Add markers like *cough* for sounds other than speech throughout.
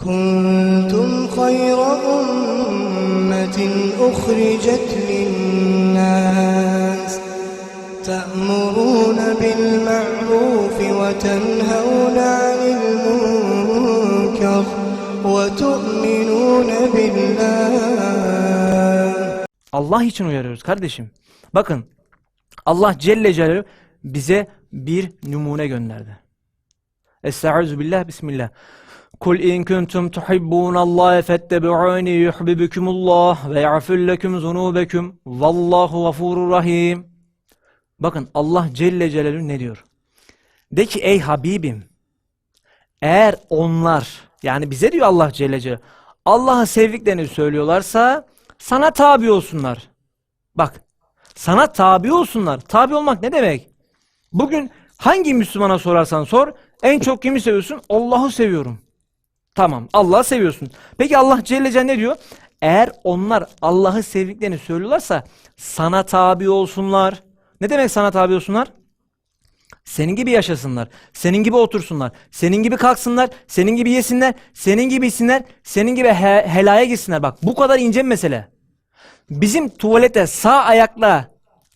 كنتم خير أمة أخرجت للناس تأمرون بالمعروف وتنهون عن المنكر وتؤمنون بالله Allah için uyarıyoruz kardeşim. Bakın Allah Celle Celaluhu bize bir numune gönderdi. Estaizu billah bismillah. Kul in kuntum tuhibbunallaha fettebi'uni yuhibbukumullah ve yagfir lekum zunubekum vallahu gafurur rahim. Bakın Allah Celle Celaluhu ne diyor? De ki ey Habibim eğer onlar yani bize diyor Allah Celle Celaluhu Allah'ı sevdiklerini söylüyorlarsa sana tabi olsunlar. Bak sana tabi olsunlar. Tabi olmak ne demek? Bugün hangi Müslümana sorarsan sor en çok kimi seviyorsun? Allah'ı seviyorum. Tamam Allah'ı seviyorsun. Peki Allah Celle Celle ne diyor? Eğer onlar Allah'ı sevdiklerini söylüyorlarsa sana tabi olsunlar. Ne demek sana tabi olsunlar? Senin gibi yaşasınlar. Senin gibi otursunlar. Senin gibi kalksınlar. Senin gibi yesinler. Senin gibi içsinler. Senin gibi he- helaya gitsinler. Bak bu kadar ince bir mesele. Bizim tuvalete sağ ayakla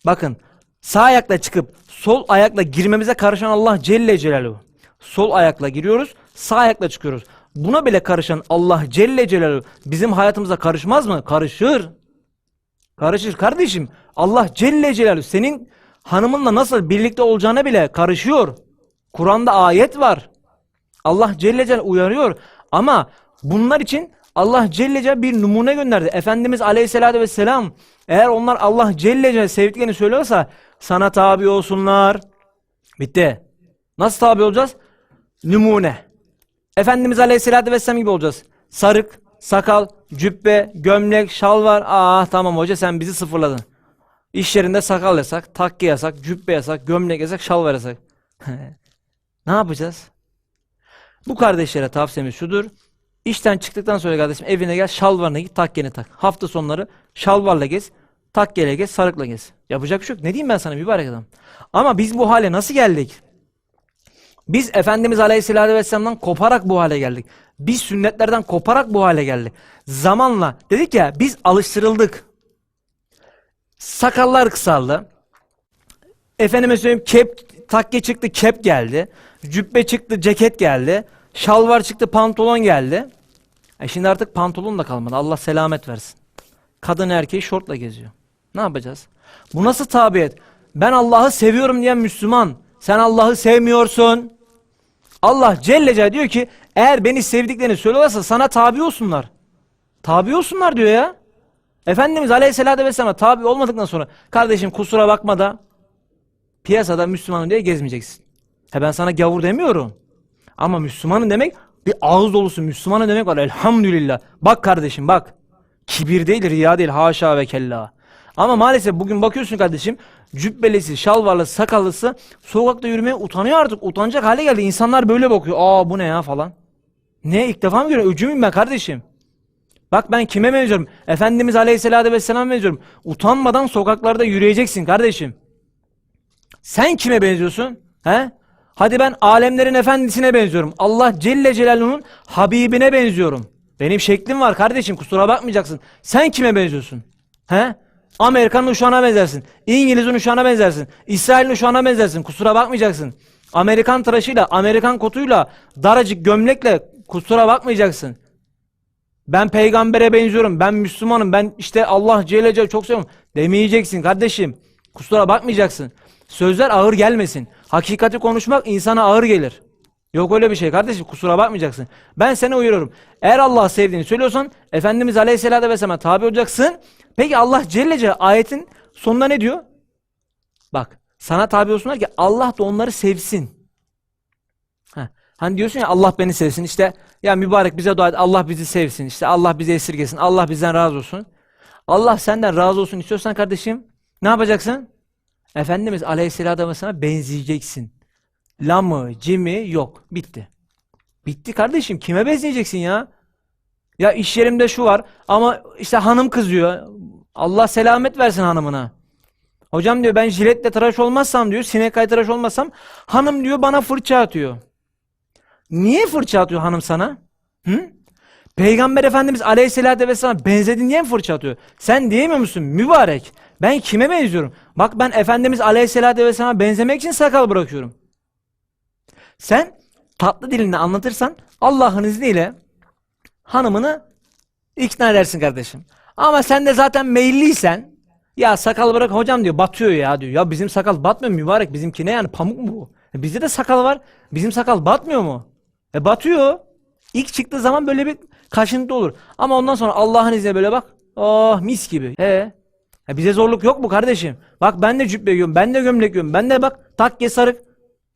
bakın sağ ayakla çıkıp sol ayakla girmemize karışan Allah Celle Celaluhu. Sol ayakla giriyoruz, sağ ayakla çıkıyoruz. Buna bile karışan Allah Celle Celaluhu bizim hayatımıza karışmaz mı? Karışır. Karışır kardeşim. Allah Celle Celaluhu senin hanımınla nasıl birlikte olacağına bile karışıyor. Kur'an'da ayet var. Allah Celle Celaluhu uyarıyor. Ama bunlar için Allah Celle Celaluhu bir numune gönderdi. Efendimiz Aleyhisselatü Vesselam eğer onlar Allah Celle Celaluhu sevdiklerini söylüyorsa sana tabi olsunlar. Bitti. Nasıl tabi olacağız? Numune. Efendimiz Aleyhisselatü Vesselam gibi olacağız. Sarık, sakal, cübbe, gömlek, şal var. Aa tamam hoca sen bizi sıfırladın. İş yerinde sakal yasak, takke yasak, cübbe yasak, gömlek yasak, şal var yasak. *laughs* ne yapacağız? Bu kardeşlere tavsiyemiz şudur. İşten çıktıktan sonra kardeşim evine gel şalvarına git takkeni tak. Hafta sonları şalvarla gez, takkeyle gez, sarıkla gez. Yapacak bir şey yok. Ne diyeyim ben sana mübarek adam. Ama biz bu hale nasıl geldik? Biz Efendimiz Aleyhisselatü Vesselam'dan koparak bu hale geldik. Biz sünnetlerden koparak bu hale geldik. Zamanla dedik ya biz alıştırıldık. Sakallar kısaldı. Efendime söyleyeyim kep, takke çıktı kep geldi. Cübbe çıktı ceket geldi. Şalvar çıktı pantolon geldi. E şimdi artık pantolon da kalmadı. Allah selamet versin. Kadın erkeği şortla geziyor. Ne yapacağız? Bu nasıl tabiyet? Ben Allah'ı seviyorum diyen Müslüman. Sen Allah'ı sevmiyorsun. Allah Celle Celle diyor ki eğer beni sevdiklerini söylüyorlarsa sana tabi olsunlar. Tabi olsunlar diyor ya. Efendimiz Aleyhisselatü Vesselam'a tabi olmadıktan sonra kardeşim kusura bakma da piyasada Müslümanım diye gezmeyeceksin. He ben sana gavur demiyorum. Ama Müslümanın demek bir ağız dolusu Müslümanın demek var elhamdülillah. Bak kardeşim bak. Kibir değil riya değil haşa ve kella. Ama maalesef bugün bakıyorsun kardeşim cübbelisi, şalvarlısı, sakallısı sokakta yürümeye utanıyor artık. Utanacak hale geldi. İnsanlar böyle bakıyor. Aa bu ne ya falan. Ne ilk defa mı görüyorum? Öcü müyüm ben kardeşim? Bak ben kime benziyorum? Efendimiz Aleyhisselatü Vesselam benziyorum. Utanmadan sokaklarda yürüyeceksin kardeşim. Sen kime benziyorsun? He? Hadi ben alemlerin efendisine benziyorum. Allah Celle Celaluhu'nun Habibine benziyorum. Benim şeklim var kardeşim kusura bakmayacaksın. Sen kime benziyorsun? He? Amerika'nın uşağına benzersin. İngiliz'in uşağına benzersin. İsrail'in uşağına benzersin. Kusura bakmayacaksın. Amerikan tıraşıyla, Amerikan kotuyla, daracık gömlekle kusura bakmayacaksın. Ben peygambere benziyorum. Ben Müslümanım. Ben işte Allah Celle Celaluhu çok seviyorum. Demeyeceksin kardeşim. Kusura bakmayacaksın. Sözler ağır gelmesin. Hakikati konuşmak insana ağır gelir. Yok öyle bir şey kardeşim kusura bakmayacaksın. Ben seni uyarıyorum. Eğer Allah sevdiğini söylüyorsan Efendimiz Aleyhisselatü Vesselam'a tabi olacaksın. Peki Allah Celle Celaluhu ayetin sonunda ne diyor? Bak sana tabi olsunlar ki Allah da onları sevsin. Heh. Hani diyorsun ya Allah beni sevsin işte ya mübarek bize dua et Allah bizi sevsin işte Allah bizi esirgesin Allah bizden razı olsun. Allah senden razı olsun istiyorsan kardeşim ne yapacaksın? Efendimiz Aleyhisselatü Vesselam'a benzeyeceksin. Lamı, cimi yok. Bitti. Bitti kardeşim. Kime benzeyeceksin ya? Ya iş yerimde şu var ama işte hanım kızıyor. Allah selamet versin hanımına. Hocam diyor ben jiletle tıraş olmazsam diyor, sinek tıraş olmazsam hanım diyor bana fırça atıyor. Niye fırça atıyor hanım sana? Hı? Peygamber Efendimiz Aleyhisselatü Vesselam benzedin diye mi fırça atıyor? Sen diyemiyor musun? Mübarek. Ben kime benziyorum? Bak ben Efendimiz Aleyhisselatü Vesselam'a benzemek için sakal bırakıyorum. Sen tatlı dilini anlatırsan Allah'ın izniyle hanımını ikna edersin kardeşim. Ama sen de zaten meyilliysen ya sakal bırak hocam diyor batıyor ya diyor. Ya bizim sakal batmıyor mübarek bizimki ne yani pamuk mu bu? E bizde de sakal var. Bizim sakal batmıyor mu? E batıyor. İlk çıktığı zaman böyle bir kaşıntı olur. Ama ondan sonra Allah'ın izniyle böyle bak. Oh mis gibi. He. E bize zorluk yok mu kardeşim? Bak ben de cübbe giyiyorum. Ben de gömlek giyiyorum. Ben de bak takke sarık.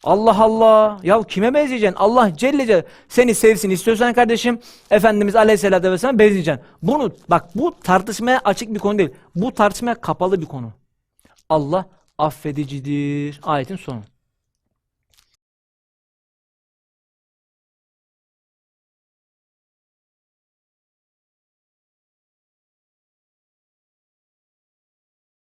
Allah Allah. Ya kime benzeyeceksin? Allah Celle Celle seni sevsin istiyorsan kardeşim Efendimiz Aleyhisselatü Vesselam benzeyeceksin. Bunu bak bu tartışmaya açık bir konu değil. Bu tartışmaya kapalı bir konu. Allah affedicidir. Ayetin sonu.